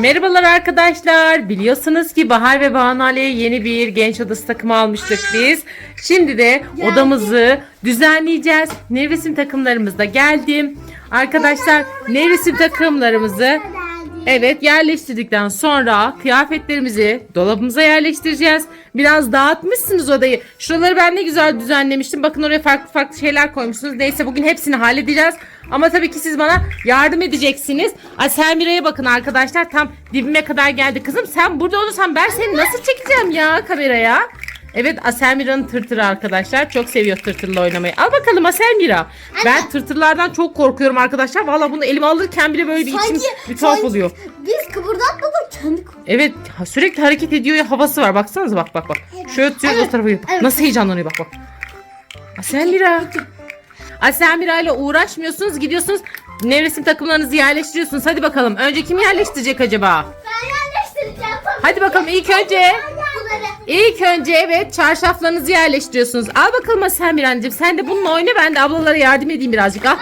Merhabalar arkadaşlar. Biliyorsunuz ki Bahar ve Banu Ali'ye yeni bir genç odası takımı almıştık biz. Şimdi de odamızı düzenleyeceğiz. Nevresim takımlarımız da geldi. Arkadaşlar nevresim takımlarımızı evet yerleştirdikten sonra kıyafetlerimizi dolabımıza yerleştireceğiz. Biraz dağıtmışsınız odayı. Şuraları ben ne güzel düzenlemiştim. Bakın oraya farklı farklı şeyler koymuşsunuz. Neyse bugün hepsini halledeceğiz. Ama tabii ki siz bana yardım edeceksiniz. Ay Selmira'ya bakın arkadaşlar. Tam dibime kadar geldi. Kızım sen burada olursan ben seni nasıl çekeceğim ya kameraya? Evet Aselmira'nın tırtırı arkadaşlar. Çok seviyor tırtırla oynamayı. Al bakalım Aselmira. Ben tırtırlardan çok korkuyorum arkadaşlar. Valla bunu elime alırken bile böyle bir içim bir tuhaf sanki oluyor. Biz kıpırdatmadan kıpırdatıyor. Evet ha- sürekli hareket ediyor ya havası var. Baksanıza bak bak bak. Şöyle tutuyor o tarafa gidiyor. evet. Nasıl heyecanlanıyor bak bak. Aselmira. Aselmira ile uğraşmıyorsunuz gidiyorsunuz. Nevresim takımlarınızı yerleştiriyorsunuz. Hadi bakalım. Önce kim yerleştirecek acaba? Ben yerleştireceğim. tabii Hadi bakalım ilk önce. Bunları. İlk önce evet çarşaflarınızı yerleştiriyorsunuz. Al bakalım Aselmira'cığım. Sen de bununla oyna ben de ablalara yardım edeyim birazcık. Al.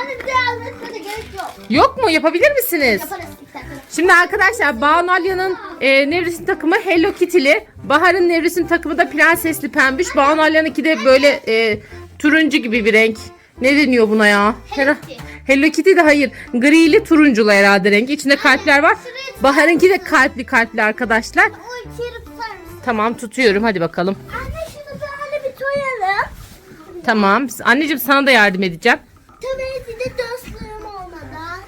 Yok. Mu? Yapabilir misiniz? Yaparız. Şimdi arkadaşlar Banu Alya'nın e, nevresim takımı Hello Kitty'li. Bahar'ın nevresim takımı da prensesli pembiş. Banu Alya'nınki de böyle e, turuncu gibi bir renk. Ne deniyor buna ya? Hello Kitty. Hello Kitty de hayır. Grili turunculu herhalde rengi. İçinde kalpler var. Bahar'ınki de kalpli kalpli arkadaşlar. Tamam tutuyorum hadi bakalım. Anne şunu böyle bir koyalım. Tamam. Anneciğim sana da yardım edeceğim. Tabii bir de dostluğum olmadan.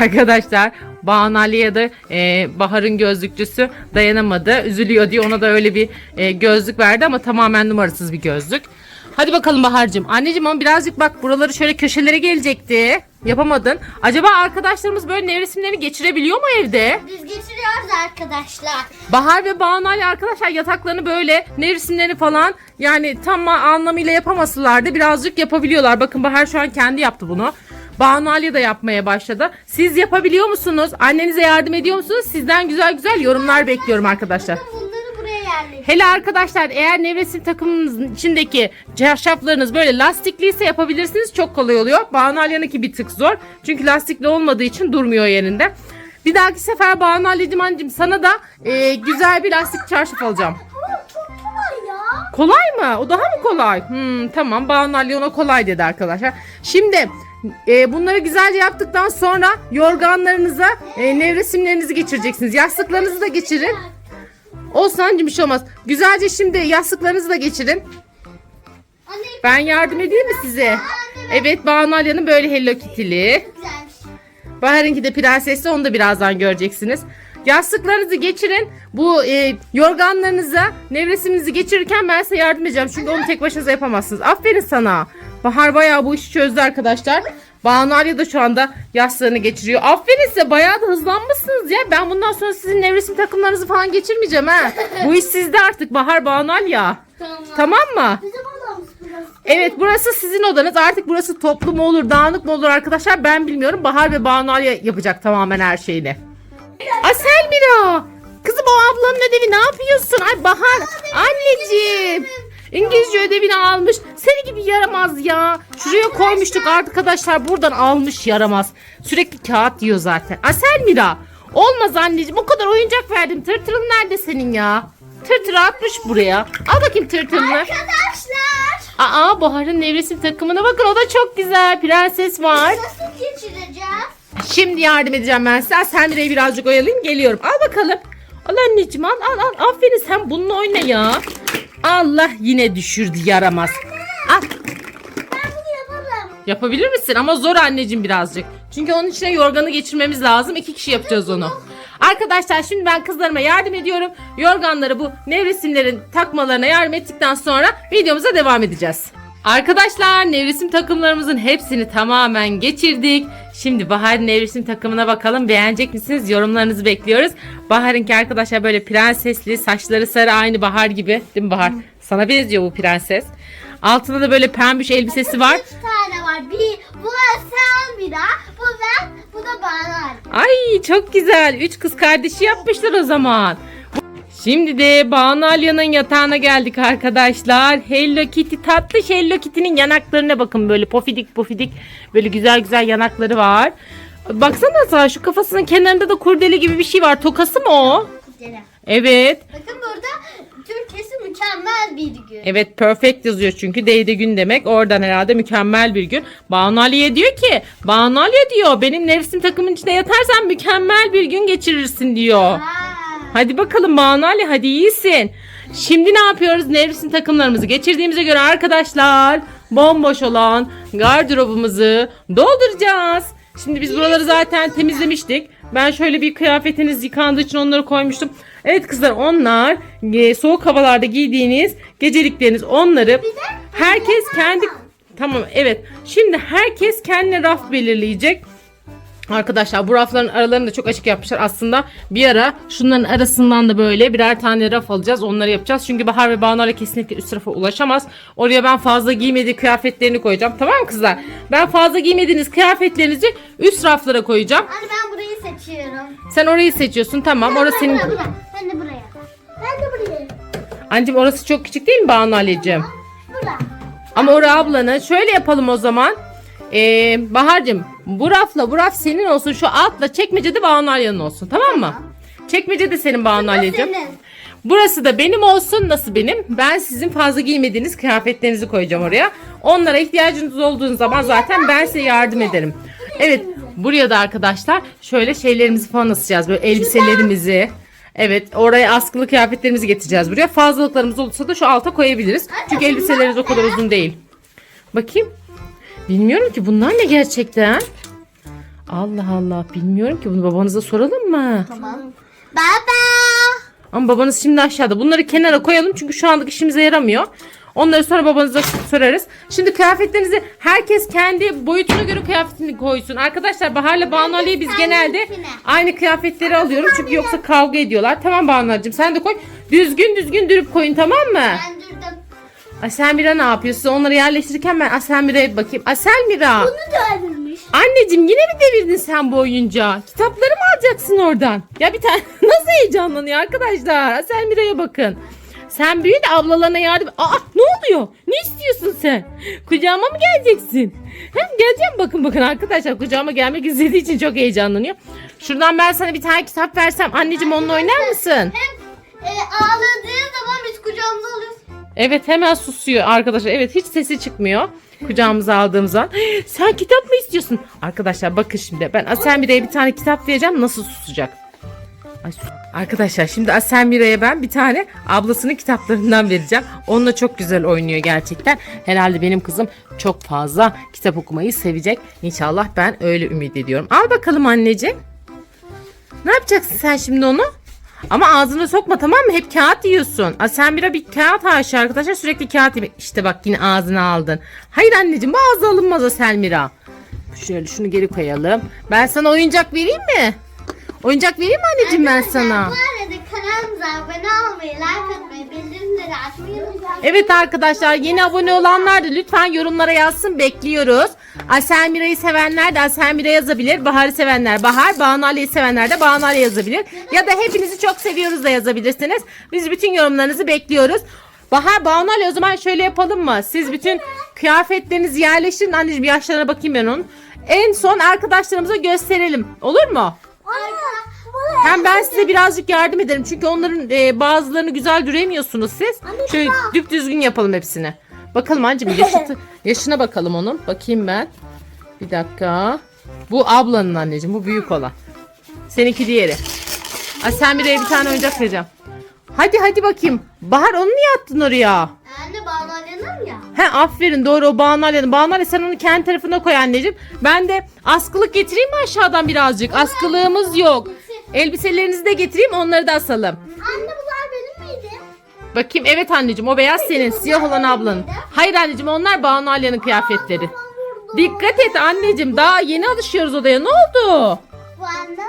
Arkadaşlar Banu Ali'ye de e, Bahar'ın gözlükçüsü dayanamadı. Üzülüyor diye ona da öyle bir e, gözlük verdi ama tamamen numarasız bir gözlük. Hadi bakalım Bahar'cığım. Anneciğim ama birazcık bak buraları şöyle köşelere gelecekti. Yapamadın. Acaba arkadaşlarımız böyle nevresimlerini geçirebiliyor mu evde? Biz geçiriyoruz arkadaşlar. Bahar ve Banu Ali arkadaşlar yataklarını böyle nevresimlerini falan yani tam anlamıyla yapamasalar da birazcık yapabiliyorlar. Bakın Bahar şu an kendi yaptı bunu. Banu Ali de yapmaya başladı. Siz yapabiliyor musunuz? Annenize yardım ediyor musunuz? Sizden güzel güzel yorumlar bekliyorum arkadaşlar. Bunları buraya yerleştir. Hele arkadaşlar eğer nevresim takımınızın içindeki çarşaflarınız böyle lastikliyse yapabilirsiniz. Çok kolay oluyor. Banu Ali'ninki bir tık zor. Çünkü lastikli olmadığı için durmuyor yerinde. Bir dahaki sefer Banu Ali'cim anneciğim sana da e, güzel bir lastik çarşaf alacağım. Kolay mı? O daha mı kolay? Hmm, tamam Banu Ali ona kolay dedi arkadaşlar. Şimdi e, bunları güzelce yaptıktan sonra yorganlarınıza e, nevresimlerinizi geçireceksiniz. Yastıklarınızı da geçirin. Olsun anneciğim bir şey olmaz. Güzelce şimdi yastıklarınızı da geçirin. Ben yardım edeyim mi size? Evet Banu Alya'nın böyle Hello Kitty'li. Bahar'ınki de prensesli onu da birazdan göreceksiniz. Yastıklarınızı geçirin. Bu e, yorganlarınıza nevresiminizi geçirirken ben size yardım edeceğim. Çünkü onu tek başınıza yapamazsınız. Aferin sana. Bahar bayağı bu işi çözdü arkadaşlar. Banu Alya da şu anda yastığını geçiriyor. Aferin size bayağı da hızlanmışsınız ya. Ben bundan sonra sizin nevresim takımlarınızı falan geçirmeyeceğim ha. bu iş sizde artık Bahar Banu Alya. Tamam. Tamam mı? Bizim odamız burası. Evet burası sizin odanız. Artık burası toplu mu olur, dağınık mı olur arkadaşlar ben bilmiyorum. Bahar ve Banu Alya yapacak tamamen her şeyini. Asel Mira. Kızım o ablanın ödevi ne yapıyorsun? Ay Bahar. Anneciğim. İngilizce ödevini almış. Seni gibi yaramaz ya. Şuraya koymuştuk arkadaşlar. Buradan almış yaramaz. Sürekli kağıt yiyor zaten. Asel Mira. Olmaz anneciğim. O kadar oyuncak verdim. Tırtırın nerede senin ya? Tırtırı atmış buraya. Al bakayım tırtırını. Arkadaşlar. Aa Bahar'ın nevresim takımına bakın o da çok güzel. Prenses var. Nasıl geçireceğiz? Şimdi yardım edeceğim ben size. Sen Mire'yi birazcık oyalayayım geliyorum. Al bakalım. Al anneciğim al al al. Aferin sen bununla oyna ya. Allah yine düşürdü yaramaz. Al. Ben bunu yaparım. Yapabilir misin? Ama zor anneciğim birazcık. Çünkü onun içine yorganı geçirmemiz lazım. İki kişi yapacağız onu. Arkadaşlar şimdi ben kızlarıma yardım ediyorum. Yorganları bu nevresimlerin takmalarına yardım ettikten sonra videomuza devam edeceğiz. Arkadaşlar nevresim takımlarımızın hepsini tamamen geçirdik. Şimdi Bahar nevresim takımına bakalım. Beğenecek misiniz? Yorumlarınızı bekliyoruz. Bahar'ınki arkadaşlar böyle prensesli, saçları sarı aynı Bahar gibi. Değil mi Bahar? Sana benziyor bu prenses. Altında da böyle pembiş elbisesi var. Üç tane var. Bir, bu sen bir daha. Bu ben, bu da bana. Ay çok güzel. Üç kız kardeşi yapmışlar o zaman. Şimdi de Banu Alya'nın yatağına geldik arkadaşlar. Hello Kitty tatlı Hello Kitty'nin yanaklarına bakın böyle pofidik pofidik böyle güzel güzel yanakları var. Baksana Azra şu kafasının kenarında da kurdele gibi bir şey var. Tokası mı o? Evet. Bakın burada Türkçesi mükemmel bir gün. Evet perfect yazıyor çünkü değdi gün demek. Oradan herhalde mükemmel bir gün. Banu Ali'ye diyor ki Banu Ali diyor benim nefsim takımın içinde yatarsan mükemmel bir gün geçirirsin diyor. Aa. Hadi bakalım Banu Ali hadi iyisin. Şimdi ne yapıyoruz? Nevresim takımlarımızı geçirdiğimize göre arkadaşlar bomboş olan gardırobumuzu dolduracağız. Şimdi biz buraları zaten temizlemiştik. Ben şöyle bir kıyafetiniz yıkandığı için onları koymuştum. Evet kızlar onlar e, soğuk havalarda giydiğiniz gecelikleriniz onları herkes kendi tamam evet şimdi herkes kendine raf belirleyecek. Arkadaşlar bu rafların aralarını da çok açık yapmışlar. Aslında bir ara şunların arasından da böyle birer tane raf alacağız. Onları yapacağız. Çünkü Bahar ve Banu'yla kesinlikle üst rafa ulaşamaz. Oraya ben fazla giymediği kıyafetlerini koyacağım. Tamam mı kızlar? Ben fazla giymediğiniz kıyafetlerinizi üst raflara koyacağım. Anne ben burayı seçiyorum. Sen orayı seçiyorsun. Tamam orası senin. Bura, bura. Ben de buraya. Ben de buraya. Anneciğim orası çok küçük değil mi Banu Ali'ciğim? Bura. Ama Ora ablanı şöyle yapalım o zaman. Ee, Bahar'cığım bu rafla bu raf senin olsun. Şu altla çekmecede Banu Alya'nın olsun. Tamam mı? Çekmece de senin Banu Alya'cığım. Burası da benim olsun. Nasıl benim? Ben sizin fazla giymediğiniz kıyafetlerinizi koyacağım oraya. Onlara ihtiyacınız olduğu zaman zaten ben size yardım ederim. Evet. Buraya da arkadaşlar şöyle şeylerimizi falan asacağız. Böyle elbiselerimizi. Evet oraya askılı kıyafetlerimizi getireceğiz buraya. Fazlalıklarımız olursa da şu alta koyabiliriz. Çünkü elbiseleriniz o kadar uzun değil. Bakayım. Bilmiyorum ki bunlar ne gerçekten. Allah Allah bilmiyorum ki bunu babanıza soralım mı? Tamam. Baba. Ama babanız şimdi aşağıda. Bunları kenara koyalım çünkü şu anlık işimize yaramıyor. Onları sonra babanıza sorarız. Şimdi kıyafetlerinizi herkes kendi boyutuna göre kıyafetini koysun. Arkadaşlar Bahar'la Banu Ali'yi biz genelde aynı kıyafetleri alıyorum. Çünkü yoksa kavga ediyorlar. Tamam Banu'cığım sen de koy. Düzgün düzgün dürüp koyun tamam mı? Ben durdum. Aselmira ne yapıyor? Siz onları yerleştirirken ben Aselmira'ya bakayım. Aselmira. Bunu da öldürmüş. Anneciğim yine mi devirdin sen bu oyuncağı? Kitapları mı alacaksın oradan? Ya bir tane nasıl heyecanlanıyor arkadaşlar? Aselmira'ya bakın. Sen büyü de ablalarına yardım... Aa ne oluyor? Ne istiyorsun sen? Kucağıma mı geleceksin? Hem geleceğim bakın bakın arkadaşlar kucağıma gelmek istediği için çok heyecanlanıyor. Şuradan ben sana bir tane kitap versem anneciğim onunla oynar mısın? Hem e, ağladığı zaman biz kucağımıza alıyoruz. Evet hemen susuyor arkadaşlar. Evet hiç sesi çıkmıyor. Kucağımıza aldığımız an. Sen kitap mı istiyorsun? Arkadaşlar bakın şimdi ben Aselmire'ye bir tane kitap vereceğim. Nasıl susacak? Ay, sus. Arkadaşlar şimdi Aselmire'ye ben bir tane ablasının kitaplarından vereceğim. Onunla çok güzel oynuyor gerçekten. Herhalde benim kızım çok fazla kitap okumayı sevecek. İnşallah ben öyle ümit ediyorum. Al bakalım anneciğim. Ne yapacaksın sen şimdi onu? Ama ağzına sokma tamam mı? Hep kağıt yiyorsun. Aa, sen bir bir kağıt aşı arkadaşlar sürekli kağıt yemek. İşte bak yine ağzına aldın. Hayır anneciğim bu ağza alınmaz o Selmira. Şöyle şunu geri koyalım. Ben sana oyuncak vereyim mi? Oyuncak vereyim mi anneciğim ben sana? Bu arada kanalımıza abone olmayı, like atmayı, bildirimleri açmayı unutmayın. Evet arkadaşlar yeni abone olanlar da lütfen yorumlara yazsın bekliyoruz. Aselmira'yı sevenler de Aselmira yazabilir. Bahar'ı sevenler Bahar, Banu Ali'yi sevenler de Banu Ali yazabilir. Ya da hepinizi çok seviyoruz da yazabilirsiniz. Biz bütün yorumlarınızı bekliyoruz. Bahar, Banu Ali o zaman şöyle yapalım mı? Siz bütün kıyafetlerinizi yerleştirin. Anneciğim yaşlarına bakayım ben onun. En son arkadaşlarımıza gösterelim. Olur mu? Hem ben size birazcık yardım ederim. Çünkü onların e, bazılarını güzel düremiyorsunuz siz. Şöyle düp düzgün yapalım hepsini. Bakalım anneciğim yaşı, yaşına bakalım onun. Bakayım ben. Bir dakika. Bu ablanın anneciğim. Bu büyük olan. Seninki diğeri. Ay sen bireye bir tane oyuncak vereceğim. Hadi hadi bakayım. Bahar onu niye attın oraya? Anne bağlanalım ya. He aferin doğru o Banu Alya'nın. Banu Alya sen onu kendi tarafına koy anneciğim. Ben de askılık getireyim mi aşağıdan birazcık? Askılığımız yok. Elbiselerinizi de getireyim onları da asalım. Anne bunlar benim miydi? Bakayım evet anneciğim o beyaz senin siyah olan ablanın. Hayır anneciğim onlar Banu Alya'nın kıyafetleri. Dikkat et anneciğim daha yeni alışıyoruz odaya ne oldu? Bu anda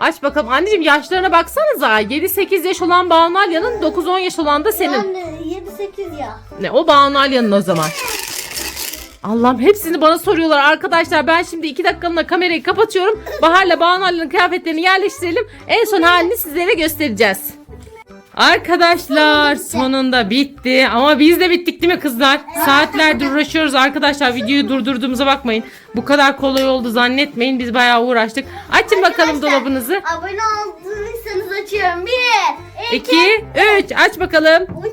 Aç bakalım anneciğim yaşlarına baksanıza 7-8 yaş olan Banu Alya'nın 9-10 yaş olan da senin. Anne 7-8 ya. Ne o Banu Alya'nın o zaman. Allah'ım hepsini bana soruyorlar arkadaşlar. Ben şimdi 2 dakikalığına kamerayı kapatıyorum. Bahar'la Banu Alya'nın kıyafetlerini yerleştirelim. En son halini sizlere göstereceğiz. Arkadaşlar sonunda bitti ama biz de bittik değil mi kızlar? Saatlerdir uğraşıyoruz arkadaşlar videoyu durdurduğumuza bakmayın. Bu kadar kolay oldu zannetmeyin biz bayağı uğraştık. Açın bakalım Arkadaşlar, dolabınızı. Abone olduysanız açıyorum. Bir, 2, 3 aç bakalım. Uy,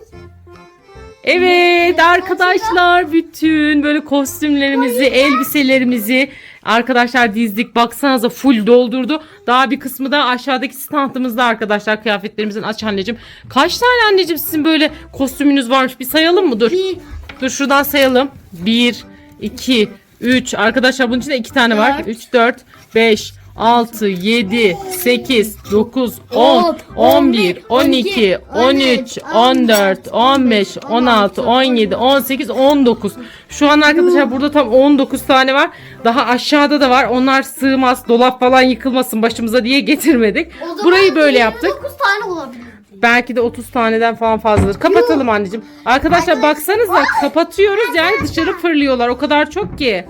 Evet arkadaşlar bütün böyle kostümlerimizi, elbiselerimizi arkadaşlar dizdik. Baksanıza full doldurdu. Daha bir kısmı da aşağıdaki standımızda arkadaşlar kıyafetlerimizin. Aç anneciğim. Kaç tane anneciğim sizin böyle kostümünüz varmış? Bir sayalım mı? Dur. Bir, Dur şuradan sayalım. 1, 2, 3. Arkadaşlar bunun içinde 2 tane var. Dört. 3, 4, 5, 6, 7, 8, 9, 10, 11, 12, 13, 14, 15, 16, 17, 18, 19. Şu an arkadaşlar burada tam 19 tane var. Daha aşağıda da var. Onlar sığmaz. Dolap falan yıkılmasın başımıza diye getirmedik. Burayı böyle yaptık. 29 tane olabilir. Belki de 30 taneden falan fazladır. Kapatalım anneciğim. Arkadaşlar baksanıza kapatıyoruz yani dışarı fırlıyorlar. O kadar çok ki.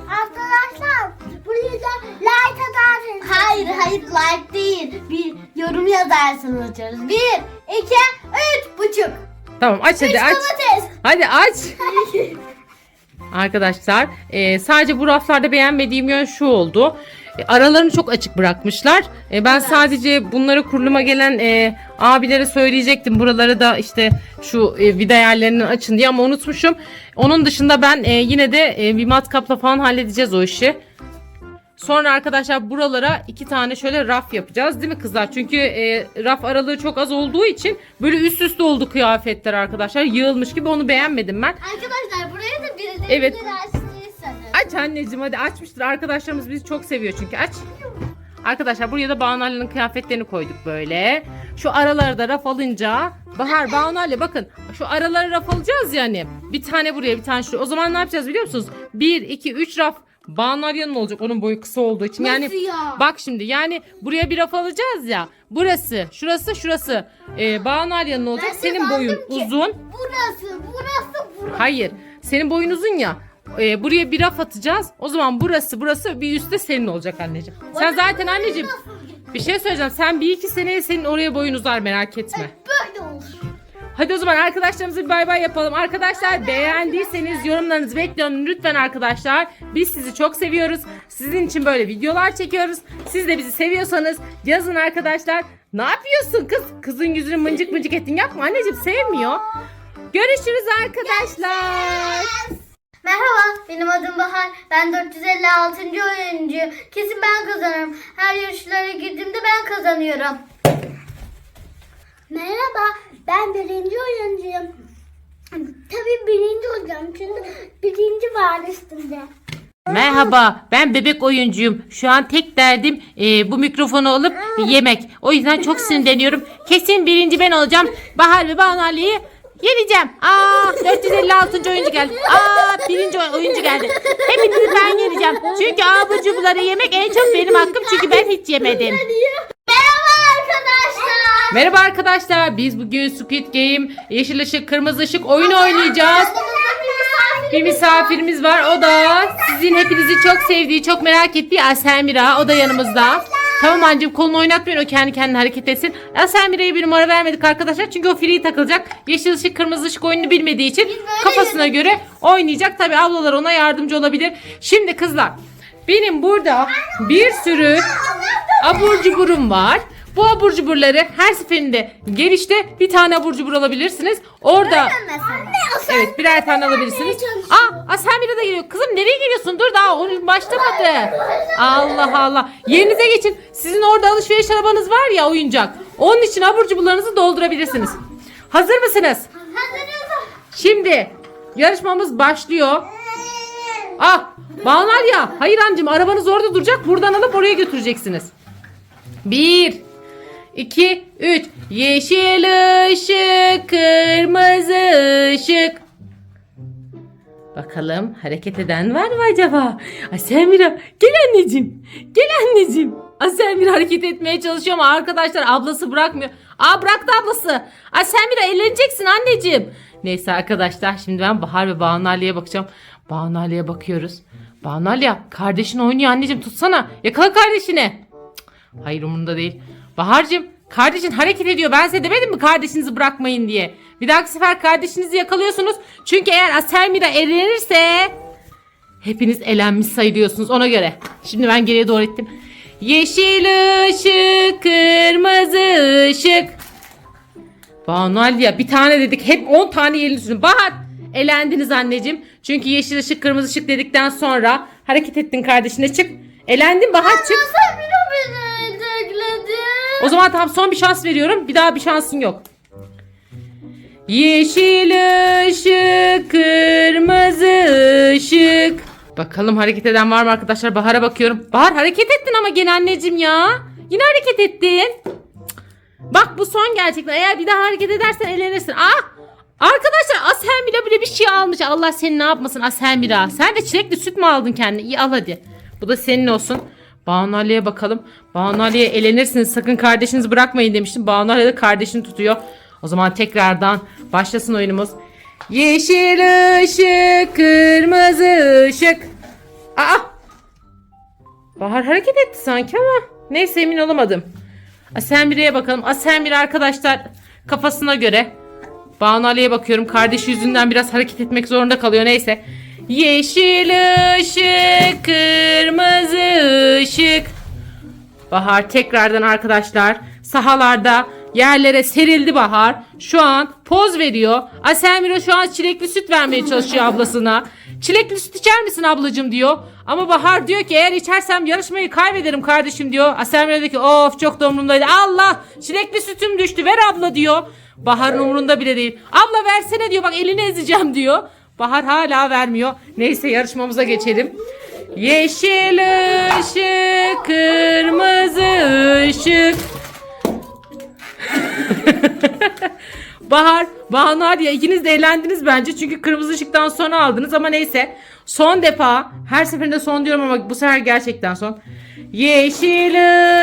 Da like atarsınız. Hayır hayır like değil. Bir yorum yazarsanız açarız. Bir, iki, üç buçuk. Tamam aç Üç hadi aç. domates. Hadi aç. Arkadaşlar e, sadece bu raflarda beğenmediğim yön şu oldu. E, aralarını çok açık bırakmışlar. E, ben sadece bunları kuruluma gelen e, abilere söyleyecektim. Buraları da işte şu e, vida yerlerinden açın diye ama unutmuşum. Onun dışında ben e, yine de e, bir matkapla falan halledeceğiz o işi. Sonra arkadaşlar buralara iki tane şöyle raf yapacağız değil mi kızlar? Çünkü e, raf aralığı çok az olduğu için böyle üst üste oldu kıyafetler arkadaşlar. Yığılmış gibi onu beğenmedim ben. Arkadaşlar buraya da birileri Evet. Aç anneciğim hadi açmıştır. Arkadaşlarımız bizi çok seviyor çünkü aç. Arkadaşlar buraya da Banu'nun kıyafetlerini koyduk böyle. Şu aralara da raf alınca Bahar Banu bakın şu aralara raf alacağız yani. Bir tane buraya bir tane şuraya. O zaman ne yapacağız biliyor musunuz? 1, 2, 3 raf Banu Alya'nın olacak onun boyu kısa olduğu için. Yani Nasıl ya? bak şimdi yani buraya bir raf alacağız ya. Burası, şurası, şurası. Ee, Banu Alya'nın olacak. Ben de Senin boyun ki- uzun. Burası, burası, burası. Hayır. Senin boyun uzun ya. Ee, buraya bir raf atacağız. O zaman burası burası bir üstte senin olacak anneciğim. Sen zaten anneciğim bir şey söyleyeceğim. Sen bir iki seneye senin oraya boyun uzar merak etme. Böyle. Hadi o zaman arkadaşlarımıza bir bay bay yapalım. Arkadaşlar beğendiyseniz yorumlarınızı bekliyorum. Lütfen arkadaşlar. Biz sizi çok seviyoruz. Sizin için böyle videolar çekiyoruz. Siz de bizi seviyorsanız yazın arkadaşlar. Ne yapıyorsun kız? Kızın yüzünü mıncık mıncık ettin. Yapma anneciğim sevmiyor. Görüşürüz arkadaşlar. Merhaba, benim adım Bahar. Ben 456. oyuncuyum. Kesin ben kazanırım. Her yarışlara girdiğimde ben kazanıyorum. Merhaba, ben birinci oyuncuyum. Tabii birinci olacağım çünkü birinci var üstünde. Merhaba, ben bebek oyuncuyum. Şu an tek derdim e, bu mikrofonu alıp yemek. O yüzden çok sinirleniyorum. Kesin birinci ben olacağım. Bahar ve Banu Ali'yi yeneceğim. Aa, 456. oyuncu geldi. Aa, birinci oy- oyuncu geldi. Hepinizi ben yeneceğim. Çünkü abur cuburları yemek en çok benim hakkım. Çünkü ben hiç yemedim. Merhaba arkadaşlar. Biz bugün Squid Game, yeşil ışık, kırmızı ışık oyunu oynayacağız. Bir misafirimiz var. O da sizin hepinizi çok sevdiği, çok merak ettiği Aselmira. O da yanımızda. Tamam anneciğim kolunu oynatmayın o kendi kendine hareket etsin. Aselmira'ya bir numara vermedik arkadaşlar. Çünkü o free takılacak. Yeşil ışık kırmızı ışık oyununu bilmediği için kafasına göre oynayacak. Tabi ablalar ona yardımcı olabilir. Şimdi kızlar benim burada bir sürü abur cuburum var. Bu abur cuburları her seferinde gelişte bir tane abur cubur alabilirsiniz. Orada Evet birer tane alabilirsiniz. Aa Aselmira da geliyor. Kızım nereye geliyorsun? Dur daha oyun başlamadı. Allah Allah. Yerinize geçin. Sizin orada alışveriş arabanız var ya oyuncak. Onun için abur cuburlarınızı doldurabilirsiniz. Hazır mısınız? Hazırız. Şimdi yarışmamız başlıyor. Ah Bağlar ya. Hayır anneciğim arabanız orada duracak. Buradan alıp oraya götüreceksiniz. Bir, iki, üç. Yeşil ışık, kırmızı ışık. Bakalım hareket eden var mı acaba? Aselmira gel anneciğim. Gel anneciğim. Aselmira hareket etmeye çalışıyor ama arkadaşlar ablası bırakmıyor. Aa bıraktı ablası. Aselmira eğleneceksin anneciğim. Neyse arkadaşlar şimdi ben Bahar ve Banu Ali'ye bakacağım. Banu Ali'ye bakıyoruz. Banu Ali kardeşin oynuyor anneciğim tutsana. Yakala kardeşini. Cık, Hayır umurunda değil. Bahar'cığım Kardeşin hareket ediyor. Ben size demedim mi kardeşinizi bırakmayın diye. Bir dahaki sefer kardeşinizi yakalıyorsunuz. Çünkü eğer Aselmira elenirse hepiniz elenmiş sayılıyorsunuz ona göre. Şimdi ben geriye doğru ettim. Yeşil ışık, kırmızı ışık. Banu ya bir tane dedik hep 10 tane yerini sürdün. Bahar elendiniz anneciğim. Çünkü yeşil ışık kırmızı ışık dedikten sonra hareket ettin kardeşine çık. Elendin Bahar çık. Sen bir beni. O zaman tamam son bir şans veriyorum. Bir daha bir şansın yok. Yeşil ışık, kırmızı ışık. Bakalım hareket eden var mı arkadaşlar? Bahar'a bakıyorum. Bahar hareket ettin ama gene anneciğim ya. Yine hareket ettin. Bak bu son gerçekten. Eğer bir daha hareket edersen elenirsin. Ah! Arkadaşlar Aselmira bile bir şey almış. Allah seni ne yapmasın Aselmira. Sen de çilekli süt mü aldın kendine? İyi al hadi. Bu da senin olsun. Banu Ali'ye bakalım. Banu Ali'ye elenirsiniz. Sakın kardeşinizi bırakmayın demiştim. Banu Ali de kardeşini tutuyor. O zaman tekrardan başlasın oyunumuz. Yeşil ışık, kırmızı ışık. Aa! Bahar hareket etti sanki ama neyse emin olamadım. Asenbire'ye bakalım. Asenbire arkadaşlar kafasına göre. Banu Ali'ye bakıyorum. Kardeşi yüzünden biraz hareket etmek zorunda kalıyor. Neyse. Yeşil ışık, kırmızı ışık. Bahar tekrardan arkadaşlar sahalarda yerlere serildi Bahar. Şu an poz veriyor. Aselmira şu an çilekli süt vermeye çalışıyor ablasına. Çilekli süt içer misin ablacığım diyor. Ama Bahar diyor ki eğer içersem yarışmayı kaybederim kardeşim diyor. Aselmira diyor ki of çok da umurumdaydı. Allah çilekli sütüm düştü ver abla diyor. Bahar'ın umurunda bile değil. Abla versene diyor bak elini ezeceğim diyor. Bahar hala vermiyor. Neyse yarışmamıza geçelim. Yeşil ışık, kırmızı ışık. Bahar, Banu ya ikiniz de eğlendiniz bence. Çünkü kırmızı ışıktan sonra aldınız ama neyse. Son defa, her seferinde son diyorum ama bu sefer gerçekten son. Yeşil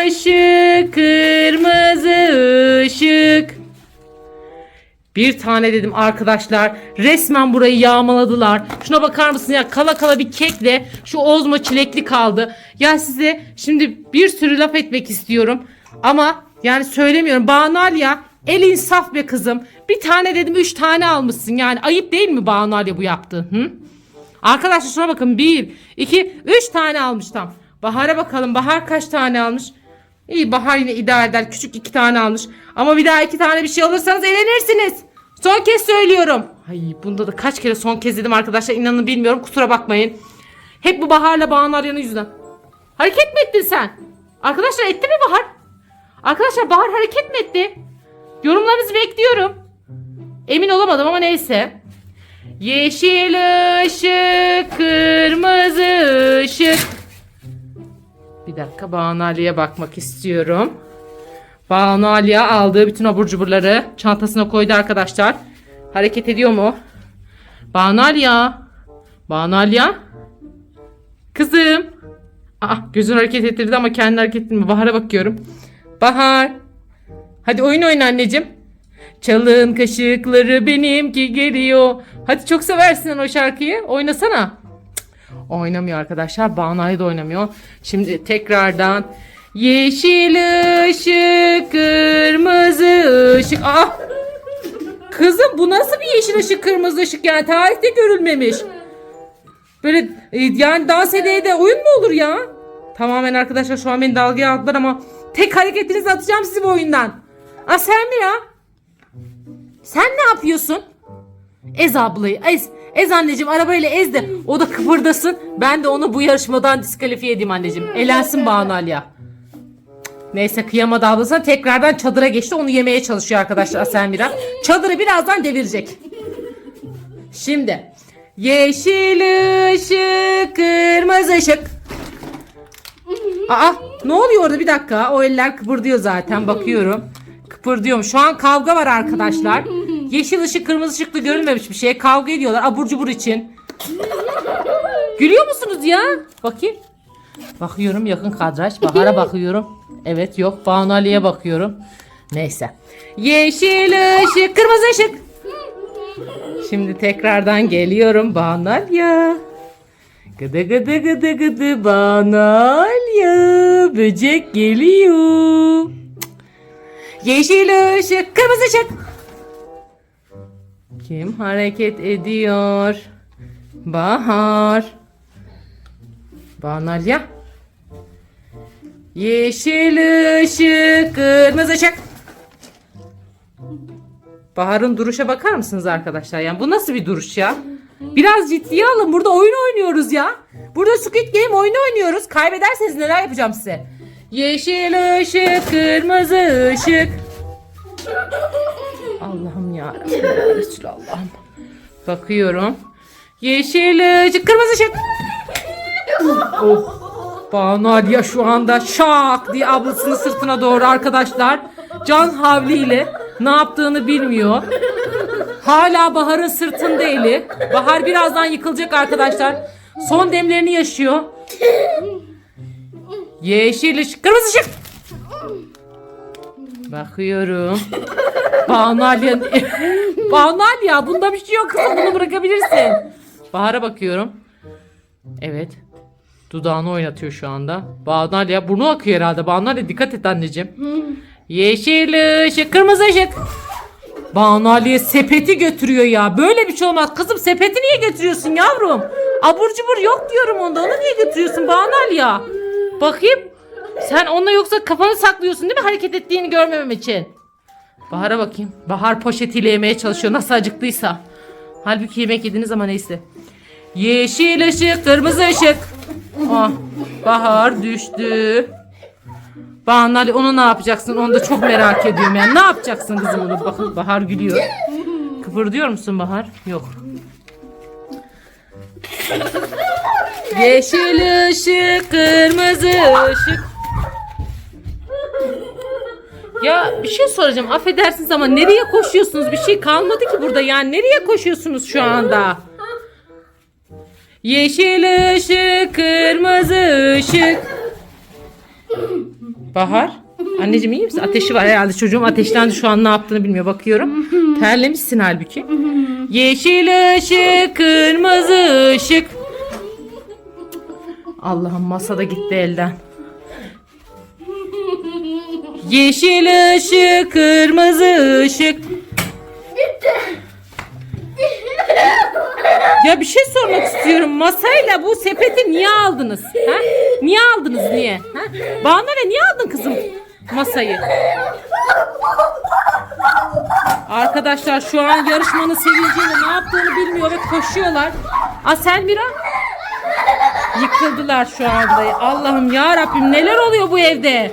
ışık, kırmızı ışık. Bir tane dedim arkadaşlar. Resmen burayı yağmaladılar. Şuna bakar mısın ya kala kala bir kekle şu ozma çilekli kaldı. Ya size şimdi bir sürü laf etmek istiyorum. Ama yani söylemiyorum. Banal ya el insaf be kızım. Bir tane dedim üç tane almışsın. Yani ayıp değil mi ya bu yaptığın? Hı? Arkadaşlar şuna bakın. Bir, iki, üç tane almış tam. Bahar'a bakalım. Bahar kaç tane almış? İyi Bahar yine idare eder. Küçük iki tane almış. Ama bir daha iki tane bir şey alırsanız elenirsiniz. Son kez söylüyorum. Ay bunda da kaç kere son kez dedim arkadaşlar. inanın bilmiyorum. Kusura bakmayın. Hep bu Bahar'la Bahar'ın yanı yüzünden. Hareket mi ettin sen? Arkadaşlar etti mi Bahar? Arkadaşlar Bahar hareket mi etti? Yorumlarınızı bekliyorum. Emin olamadım ama neyse. Yeşil ışık, kırmızı ışık. Dakika Banu Ali'ye bakmak istiyorum. Banu Ali'ye aldığı bütün abur cuburları çantasına koydu arkadaşlar. Hareket ediyor mu? Banu Aliye. Banu Aliye. Kızım. Aa, gözünü hareket ettirdi ama kendi hareket ettirmiyor. Bahar'a bakıyorum. Bahar. Hadi oyun oyna anneciğim. Çalın kaşıkları benimki geliyor. Hadi çok seversin o şarkıyı. Oynasana. Oynamıyor arkadaşlar. Banu Ali de oynamıyor. Şimdi tekrardan yeşil ışık, kırmızı ışık. Aa! Kızım bu nasıl bir yeşil ışık, kırmızı ışık yani tarihte görülmemiş. Böyle e, yani dans edeye de oyun mu olur ya? Tamamen arkadaşlar şu an beni dalgaya aldılar ama tek hareketinizi atacağım sizi bu oyundan. Aa sen mi ya? Sen ne yapıyorsun? Ez ablayı ez. Ez anneciğim arabayla ez de o da kıpırdasın. Ben de onu bu yarışmadan diskalifiye edeyim anneciğim. Elensin Banu Aliye. Neyse kıyamadı ablasına tekrardan çadıra geçti. Onu yemeye çalışıyor arkadaşlar Aselmira. Çadırı birazdan devirecek. Şimdi yeşil ışık, kırmızı ışık. Aa ne oluyor orada bir dakika. O eller kıpırdıyor zaten bakıyorum. Kıpırdıyor. Şu an kavga var arkadaşlar. Yeşil ışık, kırmızı ışıklı görülmemiş bir şey. Kavga ediyorlar abur cubur için. Gülüyor musunuz ya? Bakayım. Bakıyorum yakın kadraj. Bahar'a bakıyorum. Evet yok. Banu Ali'ye bakıyorum. Neyse. Yeşil ışık, kırmızı ışık. Şimdi tekrardan geliyorum Banu Ali'ye. Gıdı gıdı gıdı gıdı Banu. Böcek geliyor. Yeşil ışık, kırmızı ışık. Kim hareket ediyor? Bahar. Banalya. Yeşil ışık, kırmızı ışık. Bahar'ın duruşa bakar mısınız arkadaşlar? Yani bu nasıl bir duruş ya? Biraz ciddiye alın. Burada oyun oynuyoruz ya. Burada Squid Game oyunu oynuyoruz. Kaybederseniz neler yapacağım size? Yeşil ışık, kırmızı ışık. Allah'ım ya. Resulallah'ım. Bakıyorum. Yeşil ışık, kırmızı ışık. Oh. Banu Aliye şu anda şak diye ablasının sırtına doğru arkadaşlar. Can havliyle ne yaptığını bilmiyor. Hala Bahar'ın sırtında eli. Bahar birazdan yıkılacak arkadaşlar. Son demlerini yaşıyor. Yeşil ışık, kırmızı ışık. Bakıyorum. Banu Aliye... Banu Aliye bunda bir şey yok kızım bunu bırakabilirsin. Bahar'a bakıyorum. Evet. Dudağını oynatıyor şu anda. Banu Aliye burnu akıyor herhalde. Banu Aliye dikkat et anneciğim. Yeşil ışık, kırmızı ışık. Banu Ali'ye sepeti götürüyor ya. Böyle bir şey olmaz. Kızım sepeti niye götürüyorsun yavrum? Abur cubur yok diyorum onda. Onu niye götürüyorsun Banu Ali ya? Bakayım. Sen onunla yoksa kafanı saklıyorsun değil mi hareket ettiğini görmemem için? Bahar'a bakayım. Bahar poşetiyle yemeye çalışıyor nasıl acıktıysa. Halbuki yemek yediniz ama neyse. Yeşil ışık, kırmızı ışık. Ah, Bahar düştü. Ali onu ne yapacaksın? Onu da çok merak ediyorum yani. Ne yapacaksın kızım onu? Bakın Bahar gülüyor. Kıpırdıyor musun Bahar? Yok. Yeşil ışık, kırmızı ışık. Ya bir şey soracağım. Affedersiniz ama nereye koşuyorsunuz? Bir şey kalmadı ki burada. Yani nereye koşuyorsunuz şu anda? Yeşil ışık, kırmızı ışık. Bahar. Anneciğim iyi misin? Ateşi var herhalde. Çocuğum ateşlendi şu an ne yaptığını bilmiyor. Bakıyorum. Terlemişsin halbuki. Yeşil ışık, kırmızı ışık. Allah'ım masada gitti elden. Yeşil ışık, kırmızı ışık. Ya bir şey sormak istiyorum. Masayla bu sepeti niye aldınız? Ha? Niye aldınız niye? Ha? Banu ne niye aldın kızım masayı? Arkadaşlar şu an yarışmanın sevinciyle ne yaptığını bilmiyor ve koşuyorlar. Aselmira yıkıldılar şu anda. Allah'ım ya Rabbim neler oluyor bu evde?